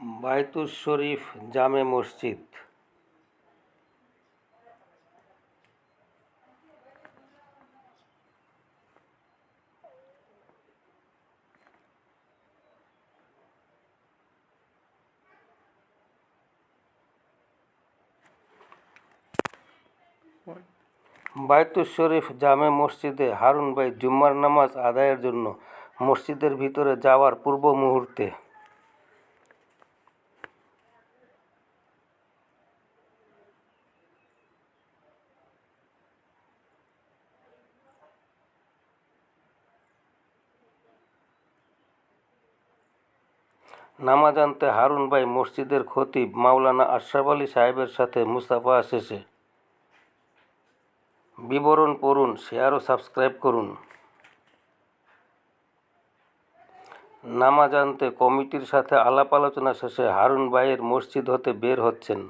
বায়তুস শরীফ জামে মসজিদ। বায়তুস শরীফ জামে মসজিদে হারুন ভাই জুম্মার নামাজ আদায়ের জন্য মসজিদের ভিতরে যাওয়ার পূর্ব মুহূর্তে নামাজ আনতে হারুন ভাই মসজিদের খতিব মাওলানা আশরাফ আলী সাহেবের সাথে মুস্তাফা শেষে বিবরণ পড়ুন শেয়ার ও সাবস্ক্রাইব করুন। নামাজ আনতে কমিটির সাথে আলাপ আলোচনা শেষে হারুন ভাইয়ের মসজিদ হতে বের হচ্ছেন।